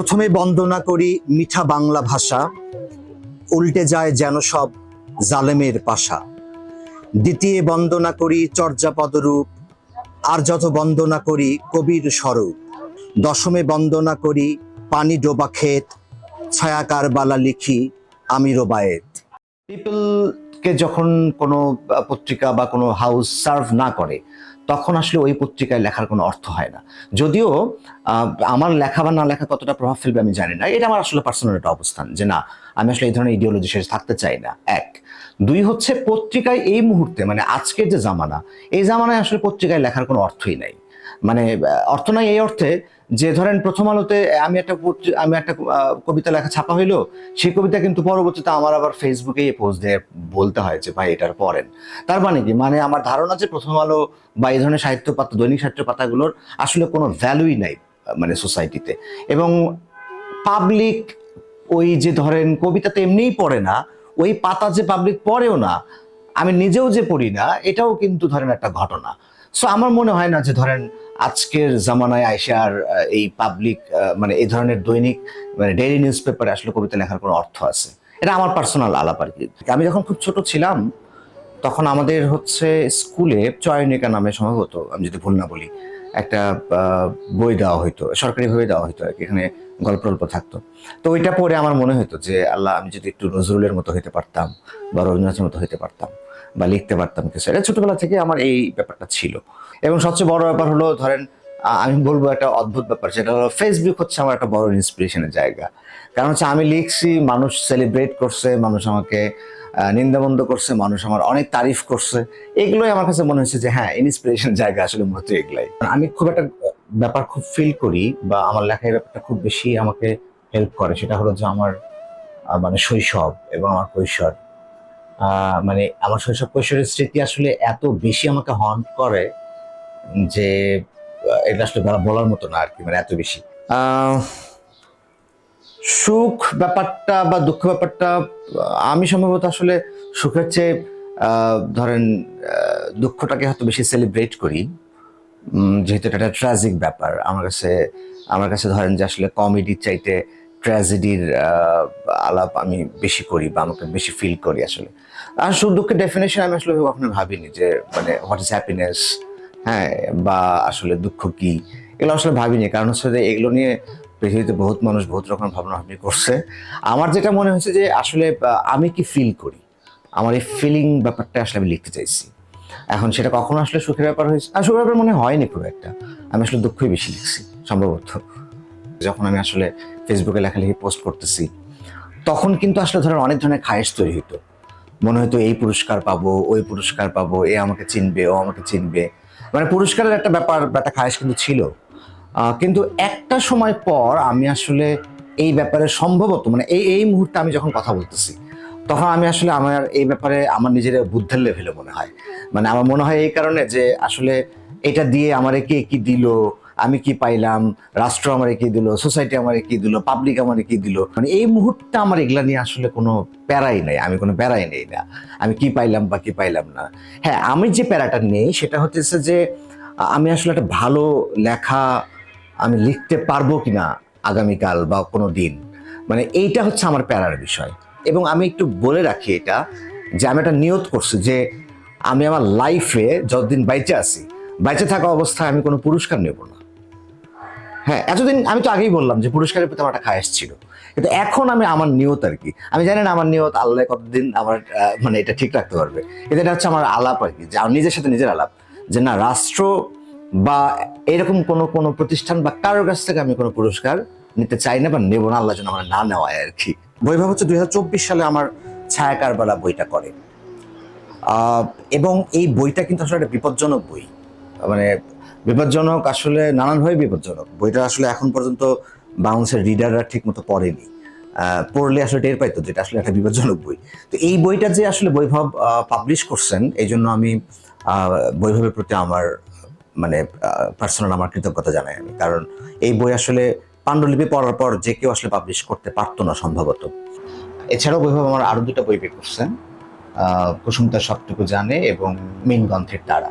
প্রথমে বন্দনা করি মিঠা বাংলা ভাষা, উল্টে যায় যেন সব জালেমের পাশা। দ্বিতীয় বন্দনা করি চর্যাপদরূপ আর যত বন্দনা করি কবির স্বরূপ। দশমে বন্দনা করি পানি ডোবা ক্ষেত, ছায়াকার বালা লিখি আমি রোবায়েত পিপলকে যখন কোনো পত্রিকা বা কোনো হাউস সার্ভ না করে তখন আসলে ওই পত্রিকায় লেখার কোনো অর্থ হয় না। যদিও আমার লেখা বা না লেখা কতটা প্রভাব ফেলবে আমি জানি না। এটা আমার আসলে পার্সোনাল একটা অবস্থান যে না, আমি আসলে এই ধরনের ইডিওলজি শেষ থাকতে চাই না। এক। দুই হচ্ছে পত্রিকায় এই মুহূর্তে মানে আজকের যে জামানা, এই জামানায় আসলে পত্রিকায় লেখার কোনো অর্থই নাই। মানে অর্থ নাই এই অর্থে যে ধরেন প্রথম আলোতে আমি একটা আমি একটা কবিতা লেখা ছাপা হইল, সেই কবিতা কিন্তু পরবর্তীতে আমার আবার ফেসবুকে পোস্ট দিয়ে বলতে হয় যে, ভাই, এটার পড়েন। তার মানে কি? মানে আমার ধারণা যে প্রথম আলো বা এই ধরনের সাহিত্য পাতা দৈনিক সাহিত্য পাতাগুলোর আসলে কোনো ভ্যালুই নাই মানে সোসাইটিতে এবং পাবলিক ওই যে ধরেন কবিতাতে এমনিই পড়ে না, ওই পাতা যে পাবলিক পড়েও না, আমি নিজেও যে পড়ি না, এটাও কিন্তু ধরেন একটা ঘটনা। সো আমার মনে হয় না যে ধরেন আজকের জামানায় আইসে আর এই পাবলিক মানে এই ধরনের দৈনিক মানে ডেইলি নিউজ পেপারে আসলে কবিতা লেখার কোনো অর্থ আছে। এটা আমার পার্সোনাল আলাপ আর কি। আমি যখন খুব ছোট ছিলাম, তখন আমাদের হচ্ছে স্কুলে চয়নিকা নামে সম্ভবত আমি যদি ভুল না বলি, একটা বই দেওয়া হইতো, সরকারিভাবে দেওয়া হইতো আর কি, এখানে গল্প গল্প থাকতো। তো ওইটা পড়ে আমার মনে হতো যে, আল্লাহ আমি যদি একটু নজরুলের মতো হইতে পারতাম বা রবীন্দ্রনাথের মতো হইতে পারতাম বা লিখতে পারতাম কিছু। এটা ছোটবেলা থেকে আমার এই ব্যাপারটা ছিল। এবং সবচেয়ে বড় ব্যাপার হলো, ধরেন আমি বলব একটা অদ্ভুত ব্যাপার, সেটা হলো ফেসবুক হচ্ছে আমার একটা বড় ইন্সপিরেশনের জায়গা। কারণ হচ্ছে আমি লিখছি, মানুষ সেলিব্রেট করছে, মানুষ আমাকে নিন্দাবন্ধ করছে, মানুষ আমার অনেক তারিফ করছে। এগুলোই আমার কাছে মনে হচ্ছে যে হ্যাঁ ইন্সপিরেশন জায়গা আসলে মূলত এগুলাই। আমি খুব একটা ব্যাপার খুব ফিল করি বা আমার লেখায় ব্যাপারটা খুব বেশি আমাকে হেল্প করে। সেটা হলো যে আমার মানে শৈশব এবং আমার কৈশোর। মানে আমার শৈশব কৈশোরের স্মৃতি আসলে এত বেশি আমাকে হন্ট করে যে এটা আসলে বলা- বলার মতো না আর কি মানে এত বেশি। সুখ ব্যাপারটা বা দুঃখ ব্যাপারটা আমি সম্ভবত আসলে সুখের চেয়ে ধরেন দুঃখটাকে হয়তো বেশি সেলিব্রেট করি। যেহেতু এটা একটা ট্র্যাজিক ব্যাপার। আমার কাছে আমার কাছে ধরেন যে আসলে কমেডির চাইতে ট্র্যাজেডির আলাপ আমি বেশি করি বা আমাকে বেশি ফিল করি আসলে। আর সুখ দুঃখের ডেফিনেশন আমি আসলে কখনো ভাবিনি যে মানে হোয়াট ইজ হ্যাপিনেস হ্যাঁ বা আসলে দুঃখ কি? এগুলো আসলে ভাবিনি। কারণ হচ্ছে যে, এগুলো নিয়ে পৃথিবীতে বহুত মানুষ বহুত রকম ভাবনা ভাবনি করছে। আমার যেটা মনে হয়েছে যে, আসলে আমি কি ফিল করি? আমার এই ফিলিং ব্যাপারটা আসলে আমি লিখতে চাইছি। এখন সেটা কখনো আসলে সুখের ব্যাপার হয়েছে, আর সুখের ব্যাপার মনে হয়নি খুব একটা। আমি আসলে দুঃখই বেশি লিখছি, সম্ভবত। যখন আমি আসলে ফেসবুকে লেখালেখি পোস্ট করতেছি, তখন কিন্তু আসলে ধরেন অনেক ধরনের খায়েস তৈরি হতো মনে হতো এই পুরস্কার পাবো, ওই পুরস্কার পাবো, এ আমাকে চিনবে, ও আমাকে চিনবে। মানে পুরস্কারের একটা ব্যাপার একটা খায়েস কিন্তু ছিল। কিন্তু একটা সময় পর আমি আসলে এই ব্যাপারে সম্ভবত মানে এই এই মুহূর্তে আমি যখন কথা বলতেছি, তখন আমি আসলে আমার এই ব্যাপারে আমার নিজের বুদ্ধের লেভেলে মনে হয়। মানে আমার মনে হয় এই কারণে যে আসলে এটা দিয়ে আমারে কে কি দিল আমি কি পাইলাম? রাষ্ট্র আমারে কি দিল? সোসাইটি আমারে কি দিল? পাবলিক আমারে কি দিল? মানে এই মুহূর্তে আমার এগুলা নিয়ে আসলে কোনো প্যারাই নেই। আমি কোনো প্যারাই নেই না। আমি কি পাইলাম বা কি পাইলাম না? হ্যাঁ আমি যে প্যারাটা নেই সেটা হচ্ছে যে আমি আসলে একটা ভালো লেখা আমি লিখতে পারব কিনা আগামীকাল বা কোনো দিন। মানে এইটা হচ্ছে আমার প্যারার বিষয়। এবং আমি একটু বলে রাখি এটা যে আমি একটা নিয়ত করছি যে, আমি আমার লাইফে যতদিন বাইচে আছি, বাইচে থাকা অবস্থায় আমি কোনো পুরস্কার নেব না। হ্যাঁ এতদিন আমি তো আগেই বললাম যে পুরস্কারের প্রতি আমার একটা খায়াস ছিল। কিন্তু এখন আমি আমার নিয়ত আর কি। আমি জানি না আমার নিয়ত আল্লাহ কতদিন আমার মানে এটা ঠিক রাখতে পারবে। এটা হচ্ছে আমার আলাপ আর কি, যে নিজের সাথে নিজের আলাপ। যে না, রাষ্ট্র বা এরকম কোনো কোনো প্রতিষ্ঠান বা কারোর কাছ থেকে আমি কোনো পুরস্কার নিতে চাই না বা নেব না আল্লাহ যেন আমার না নেওয়ায় আর কি। বৈভব হচ্ছে দুই হাজার চব্বিশ সালে আমার ছায়াকারবালা বইটা করে। এবং এই বইটা কিন্তু আসলে একটা বিপজ্জনক বই। মানে বিপজ্জনক আসলে নানানভাবে বিপজ্জনক। বইটা আসলে এখন পর্যন্ত বাংলাদেশের রিডাররা ঠিক মতো পড়েনি। পড়লে আসলে টের পাইতো যেটা আসলে একটা বিপজ্জনক বই। তো এই বইটা যে আসলে বৈভব পাবলিশ করছেন এই জন্য আমি বৈভবের প্রতি আমার মানে পার্সোনাল আমার কৃতজ্ঞতা জানাই আমি। কারণ এই বই আসলে পাণ্ডুলিপি পড়ার পর যে কেউ আসলে পাবলিশ করতে পারতো না সম্ভবত। এছাড়াও বৈভব আমার আরও দুটো বই বের করছেন আহ, কুসুম তার সবটুকু জানে এবং মিন গ্রন্থের তারা